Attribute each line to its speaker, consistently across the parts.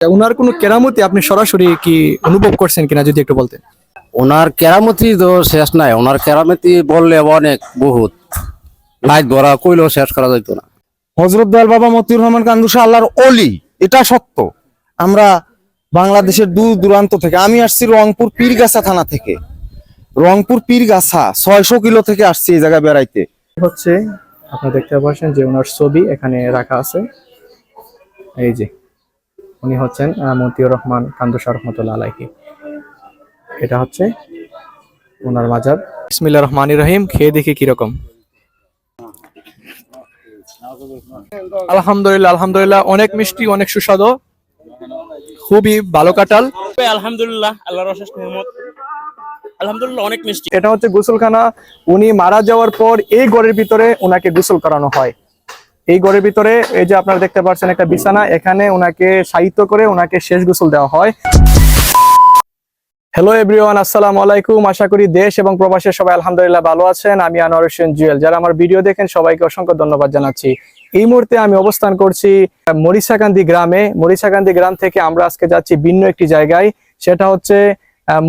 Speaker 1: ওনার কোনো কেরামতি আপনি সরাসরি কি অনুভব করছেন কিনা যদি একটু বলতেন?
Speaker 2: ওনার কেরামতি তো শেষ নাই। ওনার কেরামতি বললে অনেক বহুত। লাইট ভরা কইলেও শেষ করা যাইত না।
Speaker 3: হজরত দয়াল বাবা মতিউর রহমান কান্দুসা আল্লাহর অলি এটা সত্য। আমরা বাংলাদেশের দূর দূরান্ত থেকে আমি আসছি রংপুর পীরগাছা থানা থেকে। রংপুর পীরগাছা ছয়শো কিলো থেকে আসছি এই জায়গায় বেড়াইতে।
Speaker 1: হচ্ছে আপনারা দেখতে পাচ্ছেন যে ওনার ছবি এখানে রাখা আছে। এই যে উনি হচ্ছেন মতিউর রহমান কান্দুসা রহমতুল্লাহ আলাইহি। এটা হচ্ছে ওনার মাজার। বিসমিল্লাহ রহমান রহিম খেয়ে দেখি কীরকম। আলহামদুলিল্লাহ আলহামদুলিল্লাহ অনেক মিষ্টি অনেক সুস্বাদু খুবই ভালো কাটাল
Speaker 4: আলহামদুলিল্লাহ আল্লাহর অশেষ নিয়ামত আলহামদুলিল্লাহ অনেক মিষ্টি।
Speaker 1: এটা হচ্ছে গোসলখানা। উনি মারা যাওয়ার পর এই ঘরের ভিতরে ওনাকে গোসল করানো হয়। এই ঘরের ভিতরে এই যে আপনারা দেখতে পাচ্ছেন একটা বিছানা এখানে ওনাকে সাহিত্য করে ওনাকে শেষ গোসল দেওয়া হয়। হ্যালো এভরিওয়ান আসসালামু আলাইকুম। আশা করি দেশ এবং প্রবাসে সবাই আলহামদুলিল্লাহ ভালো আছেন। আমি আনোয়ার হোসেন জুয়েল। যারা আমার ভিডিও দেখেন সবাইকে অসংখ্য ধন্যবাদ জানাচ্ছি। এই মুহূর্তে আমি অবস্থান করছি আহ, মরিচাকান্দি গ্রামে। মরিচাকান্দি গ্রাম থেকে আমরা আজকে যাচ্ছি ভিন্ন একটি জায়গায়। সেটা হচ্ছে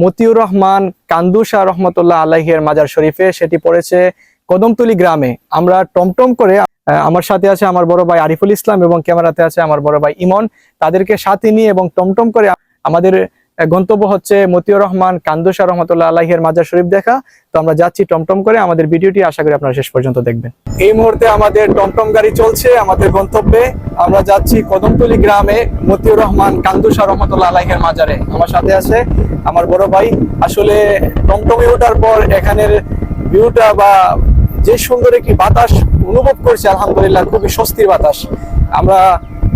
Speaker 1: মতিউর রহমান কান্দুসা রহমতুল্লাহ আলাহির মাজার শরীফে। সেটি পড়েছে কদমতলি গ্রামে। আমরা টমটম করে আমার সাথে আছে আমার বড় ভাই আরিফুল ইসলাম এবং ক্যামেরাতে আছে আমার বড় ভাই ইমন। তাদেরকে সাথে নিয়ে এবং টমটম করে আমাদের গন্তব্য হচ্ছে মতিউর রহমান, কান্দুসা রহমতুল্লাহ আলাহির মাজার শরীফ দেখা। তো আমরা যাচ্ছি টমটম করে, আমাদের ভিডিওটি আশা করি আপনারা শেষ পর্যন্ত দেখবেন। এই মুহূর্তে আমাদের টমটম গাড়ি চলছে, আমাদের গন্তব্যে। আমরা যাচ্ছি কদমতলি গ্রামে মতিউর রহমান, কান্দুসা রহমতুল্লাহ আলাহির মাজারে। আমার সাথে আছে আমার বড় ভাই। আসলে টমটমে ওঠার পর এখানের ভিউটা বা যে সুন্দর একটি বাতাস অনুভব করছি, আলহামদুলিল্লাহ, খুবই স্বস্তির বাতাস। আমরা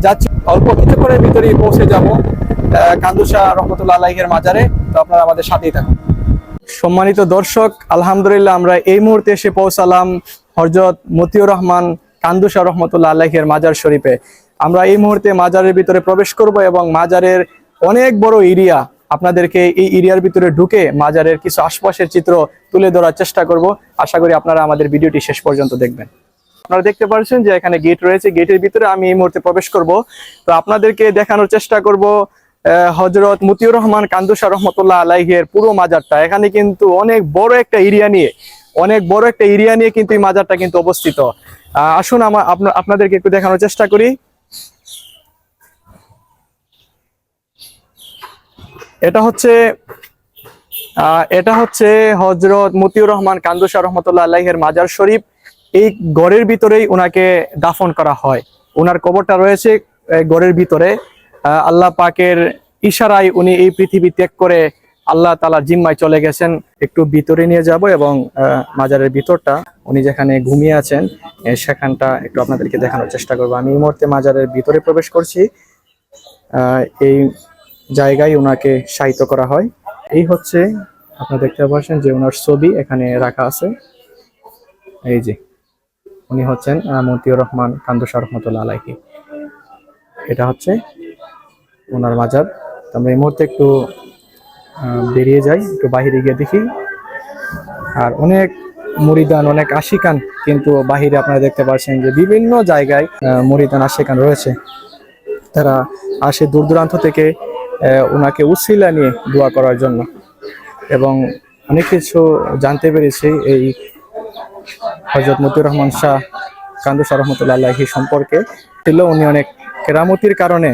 Speaker 1: যাচ্ছি, অল্প কিছুক্ষণের ভিতরেই পৌঁছে যাব কান্দুসা রহমতুল্লাহ আলাহির মাজারে। তো আপনারা আমাদের সাথেই থাকুন। সম্মানিত দর্শক, আলহামদুলিল্লাহ আমরা এই মুহূর্তে এসে পৌঁছালাম হরজত মতিউর রহমান কান্দুসা রহমতুল্লাহ আল্লাহের মাজার শরীফে। আমরা এই মুহূর্তে মাজারের ভিতরে প্রবেশ করব এবং মাজারের অনেক বড় এরিয়া আপনাদেরকে এই এরিয়ার ভিতরে ঢুকে মাজারের কিছু আশপাশের চিত্র তুলে ধরার চেষ্টা করব। আশা করি আপনারা আমাদের ভিডিওটি শেষ পর্যন্ত দেখবেন। আপনারা দেখতে পাচ্ছেন যে এখানে গেট রয়েছে। গেটের ভিতরে আমি এই মুহূর্তে প্রবেশ করব। তো আপনাদেরকে দেখানোর চেষ্টা করব হজরত মতিউর রহমান কান্দুসা রহমতুল্লাহ আলাইহের পুরো মাজারটা। এখানে কিন্তু অনেক বড় একটা এরিয়া নিয়ে, অনেক বড় একটা এরিয়া নিয়ে কিন্তু এই মাজারটা কিন্তু অবস্থিত। আসুন আমার আপনাদেরকে একটু দেখানোর চেষ্টা করি। এটা হচ্ছে এটা হচ্ছে হজরত মতিউর রহমান কান্দুসা রহমতুল্লাহ আলাইহের মাজার শরীফ। এই গড়ের ভিতরেই ওনাকে দাফন করা হয়। ওনার কবরটা রয়েছে গড়ের ভিতরে। আল্লাহ পাকের ইশারায় উনি এই পৃথিবী ত্যাগ করে আল্লাহ তালা জিম্মায় চলে গেছেন। একটু ভিতরে নিয়ে যাব এবং মাজারের ভিতরটা উনি যেখানে ঘুমিয়ে আছেন সেখানটা একটু আপনাদেরকে দেখানোর চেষ্টা করব। আমি এই মুহূর্তে মাজারের ভিতরে প্রবেশ করছি। এই জায়গায় ওনাকে সাহিত্য করা হয়। এই হচ্ছে, আপনারা দেখতে পাচ্ছেন যে ওনার ছবি এখানে রাখা আছে। এই যে, উনি হচ্ছেন মতিউর রহমান কান্দুসা রহমতুল্লাহ আলাইহি। এটা হচ্ছে ওনার মাজার। আমরা এই মুহূর্তে একটু বেরিয়ে যাই, একটু বাহিরে গিয়ে দেখি। আর অনেক মুরিদান, অনেক আশিকান কিন্তু বাহিরে আপনারা দেখতে পাচ্ছেন যে বিভিন্ন জায়গায় মুরিদান আশিকান রয়েছে। তারা আসে দূর দূরান্ত থেকে ওনাকে উসিলা নিয়ে দোয়া করার জন্য। এবং অনেক কিছু জানতে পেরেছি এই হজরত মতিউর রহমান শাহ কান্দুসা রহমতুল্লাহ আলাহি সম্পর্কে। ছিল উনি অনেক কেরামতির কারণে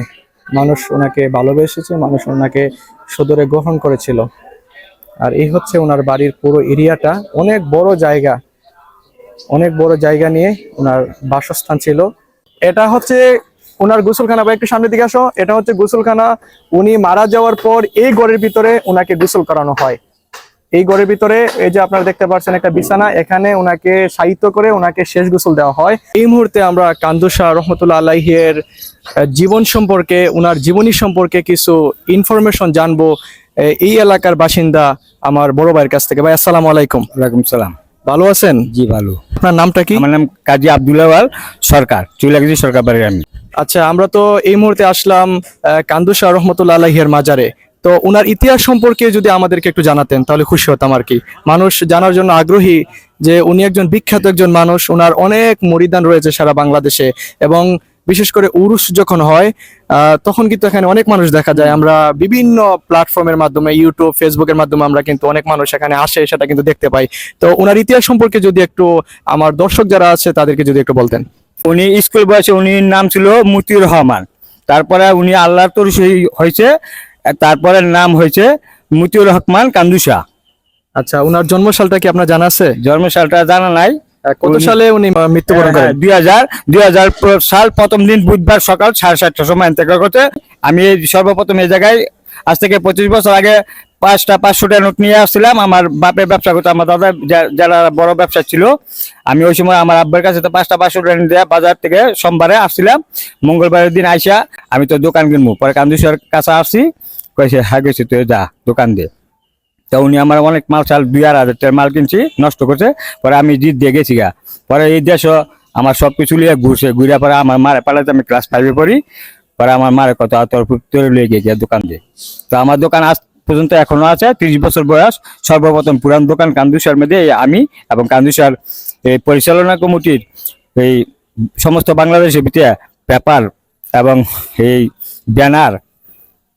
Speaker 1: মানুষ ওনাকে ভালোবেসেছে, মানুষ ওনাকে সদরে গ্রহণ করেছিল। আর এই হচ্ছে ওনার বাড়ির পুরো এরিয়াটা। অনেক বড় জায়গা, অনেক বড় জায়গা নিয়ে ওনার বাসস্থান ছিল। এটা হচ্ছে ওনার গোসলখানা বা একটু সামনের দিকে আসো। এটা হচ্ছে গোসলখানা। উনি মারা যাওয়ার পর এই ঘরের ভিতরে ওনাকে গোসল করানো হয়। এই ঘরের ভিতরে এই যে আপনারা দেখতে পাচ্ছেন একটা বিছানা এখানে ওনাকে সাহিত্য করে ওনাকে শেষ গোসল দেওয়া হয়। এই মুহূর্তে আমরা কান্দুসা রহমতুল্লাহ আলাইহের আহ, জীবন সম্পর্কে ওনার জীবনী সম্পর্কে কিছু ইনফরমেশন জানব এই এলাকার বাসিন্দা আমার বড় ভাইয়ের কাছ থেকে। ভাই আসসালামু আলাইকুম।
Speaker 2: ওয়ালাইকুম সালাম।
Speaker 1: ভালো আছেন?
Speaker 2: জি ভালো।
Speaker 1: আপনার নামটা কি?
Speaker 2: আমার নাম কাজী আব্দুল্লাহ সরকার চুলাগজি সরকার বাড়ির আমি।
Speaker 1: আচ্ছা আমরা তো এই মুহূর্তে আসলাম কান্দুসা রহমতুল্লাহ আলাইহের মাজারে। তো ওনার ইতিহাস সম্পর্কে যদি আমাদেরকে একটু জানাতেন, তাহলে খুশি হতাম আর কি। মানুষ জানার জন্য আগ্রহী যে উনি একজন বিখ্যাত একজন মানুষ ওনার অনেক মরিদান রয়েছে সারা বাংলাদেশে। এবং বিশেষ করে উরুস যখন হয় তখন কিন্তু এখানে অনেক মানুষ দেখা যায়। আমরা বিভিন্ন প্ল্যাটফর্মের মাধ্যমে ইউটিউব ফেসবুকের মাধ্যমে আমরা কিন্তু অনেক মানুষ এখানে আসে, সেটা কিন্তু দেখতে পাই। তো ওনার ইতিহাস সম্পর্কে যদি একটু, আমার দর্শক যারা আছে, তাদেরকে যদি একটু বলতেন।
Speaker 5: উনি স্কুল বয়সে উনি নাম ছিল মতিউর রহমান। তারপরে উনি আল্লাহর তরফে হয়েছে তারপরে নাম হয়েছে মতিউর রহমান কান্দুসা
Speaker 1: আচ্ছা ওনার জন্মসালটা কি আপনার জানা আছে?
Speaker 5: জন্মসালটা জানা নাই।
Speaker 1: কত
Speaker 5: উনি-
Speaker 1: সালে উনি মৃত্যুবরণ করেন?
Speaker 5: দুই হাজার দুই হাজার সাল প্রথম দিন বুধবার সকাল সাড়ে সাতটার সময় ইন্তেকাল করতে। আমি সর্বপ্রথম এই জায়গায় আজ থেকে পঁচিশ বছর আগে পাঁচটা পাঁচশো টাকা নোট নিয়ে আসছিলাম। আমার বাপের ব্যবসা করতো, আমার দাদা যারা বড় ব্যবসা ছিল, আমি ওই সময় আমার আব্বার কাছে তো পাঁচটা পাঁচশো টাকা দিয়ে বাজার থেকে সোমবারে আসছিলাম। মঙ্গলবারের দিন আইসা আমি তো দোকান কিনবো, পরে কান্দুসের কাছে আসছি কয়েছে হ্যাঁ গেছি, তুই যা, দোকান দিয়ে তো উনি আমার অনেক মাল চাল, দুই আর হাজার মাল কিনছি, নষ্ট করছে, পরে আমি জিত দিয়ে গেছি গা। পরে এই দেশও আমার সব কিছু লিয়ে ঘুরছে ঘুরে পরে আমার মারে পালাতে আমি ক্লাস ফাইভে পড়ি, পরে আমার মারে কত তোর তোর লিয়ে গিয়ে দোকান দিয়ে তো আমার দোকান আজ পর্যন্ত এখনও আছে ত্রিশ বছর বয়স সর্বপ্রথম পুরান দোকান কান্দুসার মধ্যে আমি এবং কান্দুসার এই পরিচালনা কমিটির এই সমস্ত বাংলাদেশের ভিতরে পেপার এবং এই ব্যানার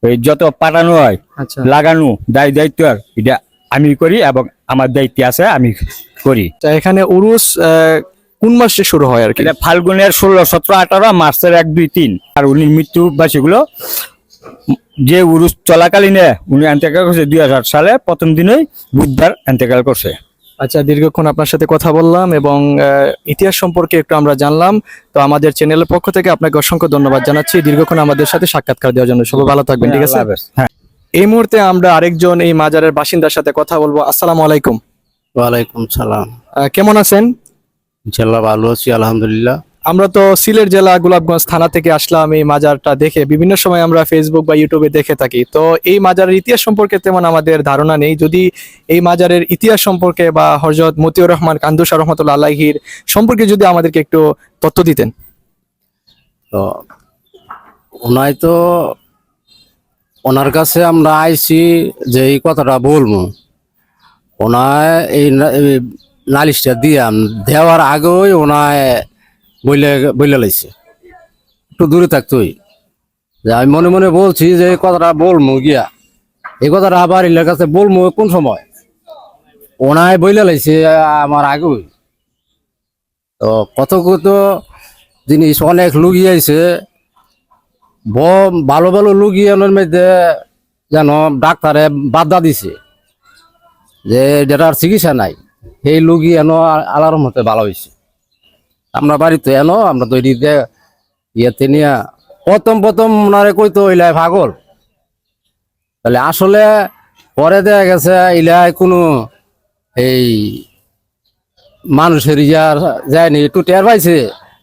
Speaker 5: এই যত পাঠানো হয়
Speaker 1: আচ্ছা।
Speaker 5: লাগানো দায় দায়িত্ব এটা আমি করি এবং আমার দায়িত্ব আছে আমি করি।
Speaker 1: এখানে উরুস আহ, কোন মাসে শুরু হয় আর কি?
Speaker 5: ফাল্গুনের ষোলো সতেরো আঠারো মার্চের এক দুই তিন। আর উনি মৃত্যু বাসীগুলো যে উরুস চলাকালীনে উনি এন্তেকাল করছে দুই হাজার সালে প্রথম দিনেই বুধবার এন্তেকাল করছে।
Speaker 1: আচ্ছা দীর্ঘক্ষণ আপনার সাথে কথা বললাম এবং আহ, ইতিহাস সম্পর্কে একটু আমরা জানলাম। তো আমাদের চ্যানেলের পক্ষ থেকে আপনাকে অসংখ্য ধন্যবাদ জানাচ্ছি। দীর্ঘক্ষণ আমাদের সাথে সাক্ষাৎকার দেওয়ার জন্য। সবাই ভালো থাকবেন ঠিক আছে?
Speaker 5: হ্যাঁ।
Speaker 1: এই মুহূর্তে আমরা আরেকজন এই মাজারের বাসিন্দার সাথে কথা বলব। আসসালামু আলাইকুম।
Speaker 2: ওয়ালাইকুম সালাম।
Speaker 1: আহ, কেমন আছেন?
Speaker 2: ইনশাল্লাহ ভালো আছি আলহামদুলিল্লাহ।
Speaker 1: আমরা তো সিলেট জেলা গোলাপগঞ্জ থানা থেকে আসলাম এই মাজারটা দেখে। বিভিন্ন সময় আমরা ফেসবুক বা ইউটিউবে দেখে থাকি। তো এই মাজারের ইতিহাস সম্পর্কে তেমন আমাদের ধারণা নেই। যদি এই মাজারের ইতিহাস সম্পর্কে বা হজরত মতিউর রহমান কান্দুসা রহমতুল্লাহ আলাহির সম্পর্কে যদি আমাদেরকে একটু তথ্য দিতেন।
Speaker 2: তো ওনায় তো ওনার কাছে আমরা আইছি যে এই কথাটা বলব। ওনায় এই নালিশটা দিয়ে দেওয়ার আগেই ওনায় বইলে বইলে লাইছে। একটু দূরে থাকতোই যে আমি মনে মনে বলছি যে এই কথাটা বলব গিয়া। এই কথাটা আবার ইলের কাছে বলব কোন সময়? ওনায় বইলে লাইছে আমার আগেই তো কত কত জিনিস অনেক লুকিয়েছে ব ভালো ভালো লুকিয়ানোর মধ্যে যেন ডাক্তারে বাধা দিছে। যে যেটার চিকিৎসা নাই। সেই লুগি এন আলার মতে ভালো হয়েছে আমরা বাড়িতে এন আমরা তৈরি ইয়েতে নিয়ে প্রথম প্রথম ওনারে কইতো ইলাই পাগল। তাহলে আসলে পরে দেখা গেছে ইলাই কোনো এই মানুষের ইয়ার যায়নি একটু টের পাইছে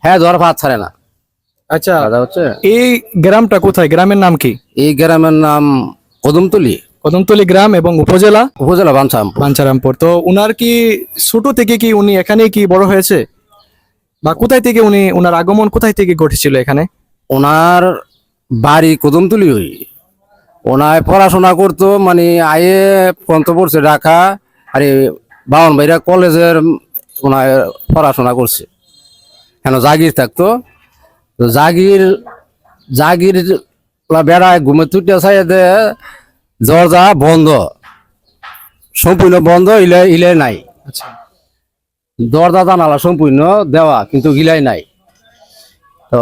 Speaker 2: হ্যাঁ ধর ভাত ছাড়ে না।
Speaker 1: আচ্ছা
Speaker 2: হচ্ছে?
Speaker 1: এই গ্রামটা কোথায়? গ্রামের নাম কি?
Speaker 2: এই গ্রামের নাম কদমতলি।
Speaker 1: কদমতলী গ্রাম এবং উপজেলা?
Speaker 2: উপজেলা বাঞ্ছামপুর
Speaker 1: বাঞ্ছারামপুর। তো উনার কি ছোট থেকে কি উনি এখানেই কি বড় হয়েছে? বা কোথায় থেকে উনি ওনার আগমন কোথায় থেকে ঘটেছিল এখানে?
Speaker 2: ওনার বাড়ি কদমতলি ওই। ওনায় পড়াশোনা করতো মানে আয়ে পন্ত পড়ছে ঢাকা আরে বাউন ভাইরা কলেজের ওনায় পড়াশোনা করছে। কেন জাগির থাকতো? তো জাগির জাগির বেড়ায় ঘুমে তুটে দে দরজা বন্ধ। সম্পূর্ণ বন্ধ ইলে ইলে নাই।
Speaker 1: আচ্ছা।
Speaker 2: দরজা জানালা সম্পূর্ণ দেওয়া কিন্তু গিলাই নাই। তো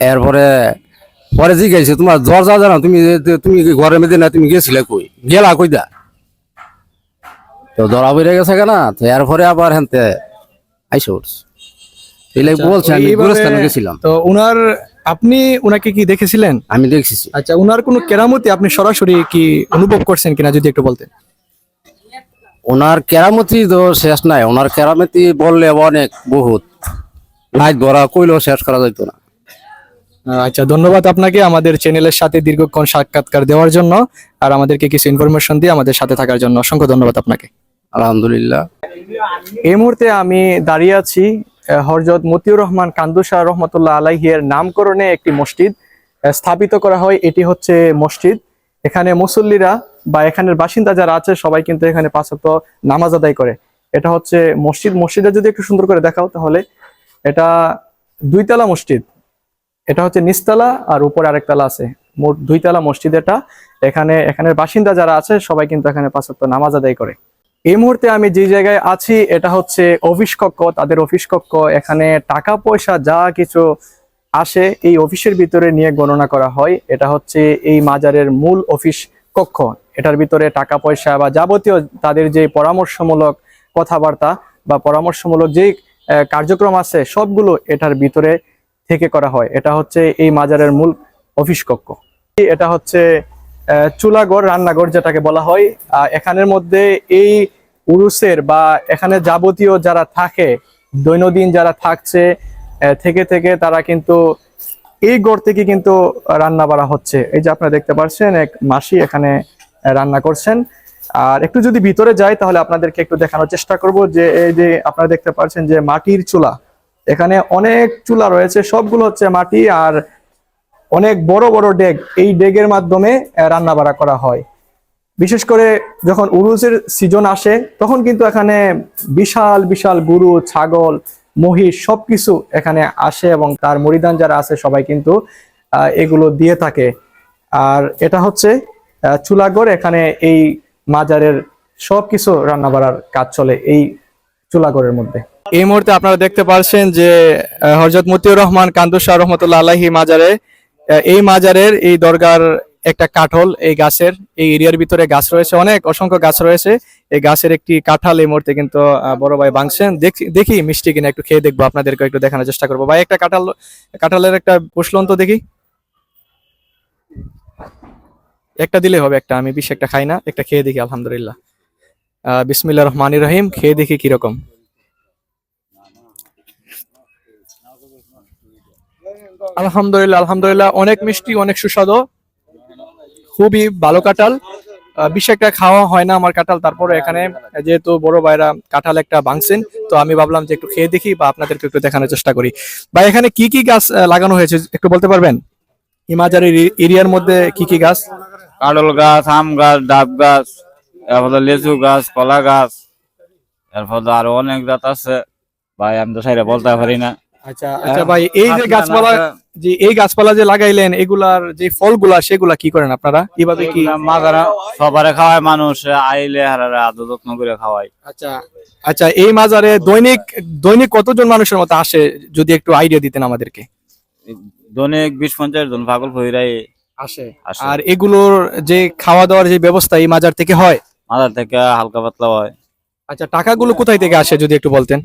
Speaker 2: এরপরে পরে জিজ্ঞাসা তোমার দরজা জানা তুমি তুমি ঘরের মধ্যে না তুমি গেছিলে কই? গেলা কই দা? তো ধরা বেড়ে গেছে কেনা তো এরপরে আবার হেনতে আইসে উঠছে গেছিলাম।
Speaker 1: তো উনার আপনি উনাকে কি দেখেছিলেন?
Speaker 2: আমি দেখছি।
Speaker 1: আচ্ছা উনার কোনো কেরামতি আপনি সরাসরি কি অনুভব করছেন কিনা যদি একটু বলতেন?
Speaker 2: ওনার কেরামতি তো শেষ নাই। ওনার কেরামতি বললে অনেক বহুত। লাইট ভরা কইলেও শেষ করা যাইতো না।
Speaker 1: আচ্ছা ধন্যবাদ আপনাকে আমাদের চ্যানেলের সাথে দীর্ঘক্ষণ সাক্ষাৎকার দেওয়ার জন্য। আর আমাদেরকে কিছু ইনফরমেশন দিয়ে আমাদের সাথে থাকার জন্য অসংখ্য ধন্যবাদ আপনাকে।
Speaker 2: আলহামদুলিল্লাহ।
Speaker 1: এই মুহূর্তে আমি দাঁড়িয়ে আছি হযরত মতিউর রহমান কান্দুসা রহমতুল্লাহ আলাইহের নামকরণে একটি মসজিদ স্থাপিত করা হয়। এটি হচ্ছে মসজিদ। এখানে মুসল্লিরা বা এখানের বাসিন্দা যারা আছে, সবাই কিন্তু এখানে পাঁচত নামাজ আদায় করে। এটা হচ্ছে মসজিদ। মসজিদে যদি একটু সুন্দর করে দেখাও তাহলে। এটা দুইতলা মসজিদ। এটা হচ্ছে নিচতলা আর উপরে আরেকতলা আছে। মোট দুইতলা মসজিদ এটা। এখানে, এখানের বাসিন্দা যারা আছে, সবাই কিন্তু এখানে পাঁচ ওয়াক্ত নামাজ আদায় করে। এই মুহূর্তে আমি যে জায়গায় আছি, এটা হচ্ছে অফিস কক্ষ। তাদের অফিস কক্ষ। এখানে টাকা পয়সা যা কিছু আসে, এই অফিসের ভিতরে নিয়ে গণনা করা হয়। এটা হচ্ছে এই মাজারের মূল অফিস। কক্ষ, এটার ভিতরে টাকা, পয়সা বা যাবতীয় তাদের যে পরামর্শমূলক কথাবার্তা বা পরামর্শমূলক যে কার্যক্রম আছে, সবগুলো এটার ভিতরে থেকে করা হয়। এটা হচ্ছে এই মাজারের মূল অফিস কক্ষ। এটা হচ্ছে চুলাঘর রান্নাঘর যেটাকে বলা হয়। এখানের মধ্যে এই উরুসের বা এখানে যাবতীয় যারা থাকে, দৈনন্দিন যারা থাকছে থেকে থেকে তারা কিন্তু এই গড় থেকে কিন্তু রান্না বাড়া হচ্ছে। এই যে আপনারা দেখতে পাচ্ছেন এক মাসি এখানে রান্না করছেন। আর একটু যদি ভিতরে যাই, তাহলে আপনাদেরকে একটু দেখানোর চেষ্টা করব যে, এই যে আপনারা দেখতে পাচ্ছেন যে মাটির চুলা। এখানে অনেক চুলা রয়েছে, সবগুলো হচ্ছে মাটি, আর অনেক বড় বড় ডেগ। এই ডেগের মাধ্যমে রান্না বাড়া করা হয়। বিশেষ করে যখন উরুজের সিজন আসে, তখন কিন্তু এখানে বিশাল বিশাল গরু, ছাগল মহিষ সবকিছু এখানে আসে এবং তার মরিদান যারা আছে সবাই কিন্তু এগুলো দিয়ে থাকে। আর এটা হচ্ছে আহ, চুলাঘর এখানে এই মাজারের সবকিছু রান্না বাড়ার কাজ চলে এই চুলাঘরের মধ্যে। এই মুহূর্তে আপনারা দেখতে পাচ্ছেন যে হজরত মতিউর রহমান কান্দুশাহ রহমতুল্লাহ আলাহি মাজারে এই মাজারের এই দরগার একটা কাঠল এই গাছের, এই এরিয়ার ভিতরে গাছ রয়েছে, অনেক অসংখ্য গাছ রয়েছে। এই গাছের একটি কাঁঠাল এই মুহূর্তে কিন্তু বড় ভাই বাংছেন দেখি দেখি মিষ্টি কিনা, একটু খেয়ে দেখব আপনাদেরকে একটু দেখানোর চেষ্টা করব। ভাই, একটা কাঁঠাল, কাঁঠালের একটা পুষলন তো দেখি। একটা দিলে হবে একটা, আমি বেশি একটা খাই না, একটা খেয়ে দেখি, আলহামদুলিল্লাহ। আহ, বিসমিল্লাহ রহমান রহিম, খেয়ে দেখি কীরকম। আলহামদুলিল্লাহ আলহামদুলিল্লাহ, অনেক মিষ্টি, অনেক সুস্বাদু। খুবই ভালো কাঁঠাল। বেশি একটা খাওয়া হয় না আমার কাঁঠাল, তারপরে এখানে যেহেতু বড় ভাইরা কাঁঠাল একটা ভাঙছেন, তো আমি ভাবলাম যে একটু খেয়ে দেখি বা আপনাদেরকে একটু দেখানোর চেষ্টা করি। বা এখানে কি কি গাছ লাগানো হয়েছে? একটু বলতে পারবেন? হিমাজারের এরিয়ার মধ্যে কি কি গাছ?
Speaker 6: কাডল গাছ, আম গাছ, ডাব গাছ, এরপরে লেচু গাছ, কলা গাছ, এরপরে আরও অনেক জাত আছে। ভাই, আমি তো সাইডে বলতে পারি না।
Speaker 1: আচ্ছা আচ্ছা ভাই এই যে গাছপালা যে এই গাছপালা যে লাগাইলেন এগুলার যে ফলগুলা সেগুলা কি করেন আপনারা? কীভাবে কি
Speaker 6: মাজারা সবারে খাওয়ায় মানুষ আইলে হারারে আদর যত্ন করে খাওয়ায়।
Speaker 1: আচ্ছা আচ্ছা এই মাজারে দৈনিক দৈনিক কতজন মানুষের মতো আসে যদি একটু আইডিয়া দিতেন আমাদেরকে?
Speaker 6: দৈনিক বিশ পঞ্চাশ জন পাগল ভইরাই
Speaker 1: আসে। আর এগুলোর যে খাওয়া দাওয়ার যে ব্যবস্থা এই মাজার থেকে হয়?
Speaker 6: মাজার থেকে হালকা পাতলা হয়।
Speaker 1: আচ্ছা টাকাগুলো কোথায় থেকে আসে যদি একটু বলতেন?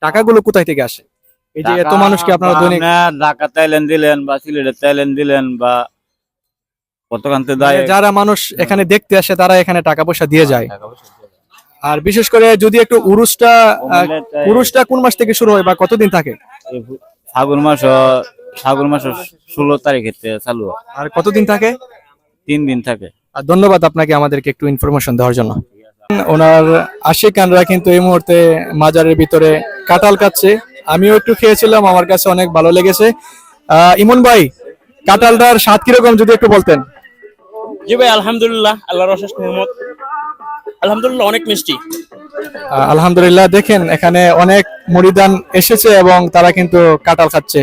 Speaker 1: টাকাগুলো কোথায় থেকে আসে? এই যে এত মানুষকে আপনারা দৈনিক
Speaker 6: ঢাকা তাইলেন দিলেন বা সিলেটে তাইলেন দিলেন বা কতখানতে দেয়
Speaker 1: মানে যারা মানুষ এখানে দেখতে আসে তারা এখানে টাকা পয়সা দিয়ে যায়।
Speaker 6: টাকা পয়সা দিয়ে যায়।
Speaker 1: আর বিশেষ করে যদি একটু উরুসটা উরুসটা কোন মাস থেকে শুরু হয় বা কতদিন থাকে?
Speaker 6: ফাগুন মাস ফাগুন মাস ষোলো তারিখে চালু হয়।
Speaker 1: আর কতদিন থাকে?
Speaker 6: তিন দিন থাকে।
Speaker 1: আর ধন্যবাদ আপনাকে আমাদেরকে একটু ইনফরমেশন দেওয়ার জন্য। ওনার আশিকানরা কিন্তু এই মুহূর্তে মাজারের ভিতরে কাঁঠাল কাটছে। আমিও একটু খেয়েছিলাম আমার কাছে অনেক ভালো লেগেছে। আহ, ইমন ভাই কাঁঠালটার স্বাদ কীরকম যদি একটু বলতেন?
Speaker 4: জি ভাই আলহামদুলিল্লাহ আল্লাহর অশেষ মেহমত আলহামদুলিল্লাহ অনেক মিষ্টি।
Speaker 1: আলহামদুলিল্লাহ দেখেন এখানে অনেক মরিদান এসেছে এবং তারা কিন্তু কাঁঠাল খাচ্ছে।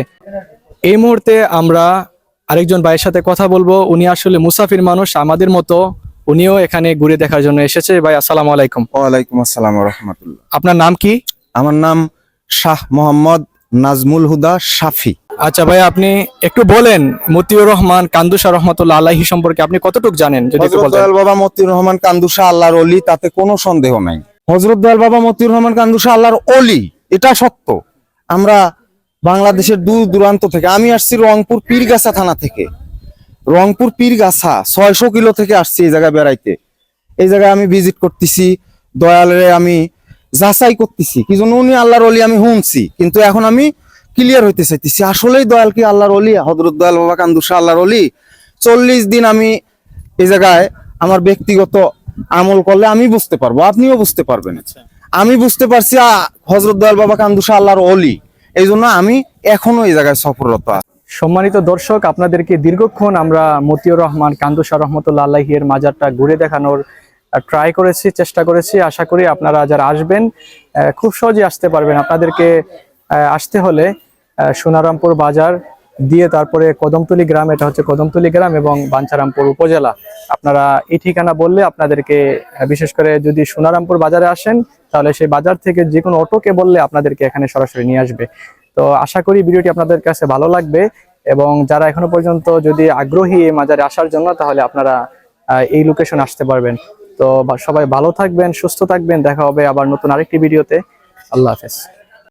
Speaker 1: এই মুহূর্তে আমরা আরেকজন ভাইয়ের সাথে কথা বলব। উনি আসলে মুসাফির মানুষ আমাদের মতো। উনিও এখানে ঘুরে দেখার জন্য এসেছে। ভাই আসসালামু আলাইকুম।
Speaker 3: ওয়ালাইকুম আসসালাম রহমতুল্লাহ।
Speaker 1: আপনার নাম কি?
Speaker 3: আমার নাম শাহ মোহাম্মদ নাজমুল হুদা শাফি।
Speaker 1: আচ্ছা ভাই আপনি একটু বলেন মতিউর রহমান কান্দুসা রহমতুল্লাহ আলাহি সম্পর্কে আপনি কতটুকু জানেন? যদি একটু বলতেন
Speaker 3: দয়াল বাবা মতিউর রহমান কান্দুসা আল্লাহর অলি তাতে কোনো সন্দেহ নাই। হজরত দয়াল বাবা মতিউর রহমান কান্দুসা আল্লাহর অলি এটা সত্য। আমরা বাংলাদেশের দূর দূরান্ত থেকে আমি আসছি রংপুর পীরগাছা থানা থেকে। রংপুর পীরগাছা ছয়শো কিলো থেকে আসছি এই জায়গায় বেড়াইতে। এই জায়গায় আমি ভিজিট করতেছি দয়ালে আমি যাচাই করতেছি কি জন্য উনি আল্লাহর অলি আমি শুনছি কিন্তু এখন আমি ক্লিয়ার হইতে চাইতেছি। আসলেই দয়াল কি আল্লাহর অলি হজরত দয়াল বাবা কান্দুসা আল্লাহর অলি চল্লিশ দিন আমি এই জায়গায় আমার ব্যক্তিগত আমল করলে আমি বুঝতে পারব আপনিও বুঝতে পারবেন। আমি বুঝতে পারছি হজরত দয়াল বাবা কান্দুসা আল্লাহর অলি এই জন্য আমি এখনও এই জায়গায় সফররত আছি।
Speaker 1: সম্মানিত দর্শক আপনাদেরকে দীর্ঘক্ষণ আমরা মতিউর রহমান কান্দুসা রহমতুল্লাহ আল্লাহির মাজারটা ঘুরে দেখানোর ট্রাই করেছি, চেষ্টা করেছি, আশা করি আপনারা যারা আসবেন খুব সহজে আসতে পারবেন। আপনাদেরকে আসতে হলে সোনারামপুর বাজার দিয়ে তারপরে কদমতলি গ্রাম, এটা হচ্ছে কদমতলি গ্রাম এবং বাঞ্ছারামপুর উপজেলা। আপনারা এই ঠিকানা বললে আপনাদেরকে বিশেষ করে যদি সোনারামপুর বাজারে আসেন, তাহলে সেই বাজার থেকে যে কোনো অটোকে বললে আপনাদেরকে এখানে সরাসরি নিয়ে আসবে। তো আশা করি ভিডিওটি আপনাদের কাছে ভালো লাগবে এবং যারা এখনও পর্যন্ত যদি আগ্রহী এই মাজারে আসার জন্য, তাহলে আপনারা এই লোকেশন আসতে পারবেন। তো সবাই ভালো থাকবেন সুস্থ থাকবেন দেখা হবে আবার নতুন আরেকটি ভিডিওতে। আল্লাহ হাফেজ।